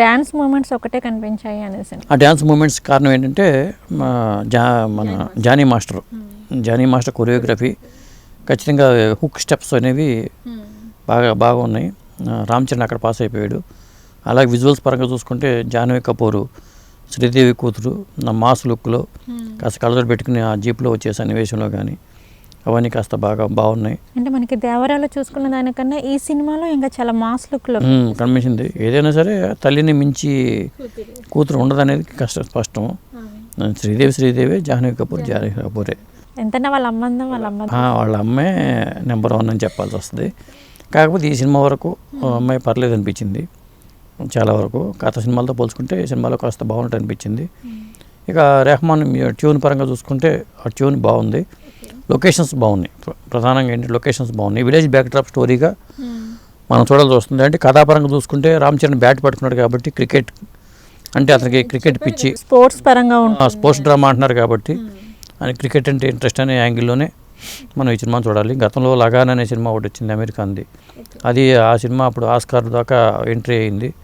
Dance moments ఒకటే కనిపించాయి అనేసి. ఆ డ్యాన్స్ మూమెంట్స్ కారణం ఏంటంటే మా జా మన Jani master Jani master choreography ఖచ్చితంగా హుక్ స్టెప్స్ అనేవి బాగా బాగా ఉన్నాయి. రామ్ చరణ్ అక్కడ పాస్ అయిపోయాడు. అలాగే విజువల్స్ పరంగా చూసుకుంటే జాహ్నవి కపూరు శ్రీదేవి కూతురు నా మాస్ లుక్లో కాస్త కలర్ పెట్టుకుని ఆ జీప్లో వచ్చే సన్నివేశంలో కానీ అవన్నీ కాస్త బాగా బాగున్నాయి. అంటే మనకి దేవరాలో చూసుకున్న దానికన్నా ఈ సినిమాలో ఇంకా చాలా మాస్ లుక్లో మ్మ్, కనిపించింది. ఏదైనా సరే తల్లిని మించి కూతురు ఉండదనేది కష్ట స్పష్టం. శ్రీదేవి శ్రీదేవి జాహ్నవి కపూర్ జాహ్నవి కపూరే. ఎంతన్నా వాళ్ళ అమ్మందం వాళ్ళ అమ్మ వాళ్ళ అమ్మే నెంబర్ వన్ అని చెప్పాల్సి వస్తుంది. కాకపోతే ఈ సినిమా వరకు అమ్మాయి పర్లేదు అనిపించింది. చాలా వరకు గత సినిమాలతో పోల్చుకుంటే ఈ సినిమాలో కాస్త బాగుంటుంది అనిపించింది. ఇక రెహమాన్ ట్యూన్ పరంగా చూసుకుంటే ఆ ట్యూన్ బాగుంది. లొకేషన్స్ బాగున్నాయి. ప్ర- ప్రధానంగా ఏంటి లొకేషన్స్ బాగున్నాయి. విలేజ్ బ్యాక్డ్రాప్ స్టోరీగా మనం చూడాల్సి వస్తుంది. అంటే కథాపరంగా చూసుకుంటే రామ్ చరణ్ బ్యాట్ పట్టుకున్నాడు కాబట్టి క్రికెట్ అంటే అతనికి క్రికెట్ పిచ్చి స్పోర్ట్స్ పరంగా స్పోర్ట్స్ డ్రామా అంటున్నారు కాబట్టి అని క్రికెట్ అంటే ఇంట్రెస్ట్ అనే యాంగిల్లోనే మనం ఈ సినిమా చూడాలి. గతంలో లగాన్ అనే సినిమా ఒకటి వచ్చింది అమెరికాది అది ఆ సినిమా అప్పుడు ఆస్కార్ దాకా ఎంట్రీ అయింది.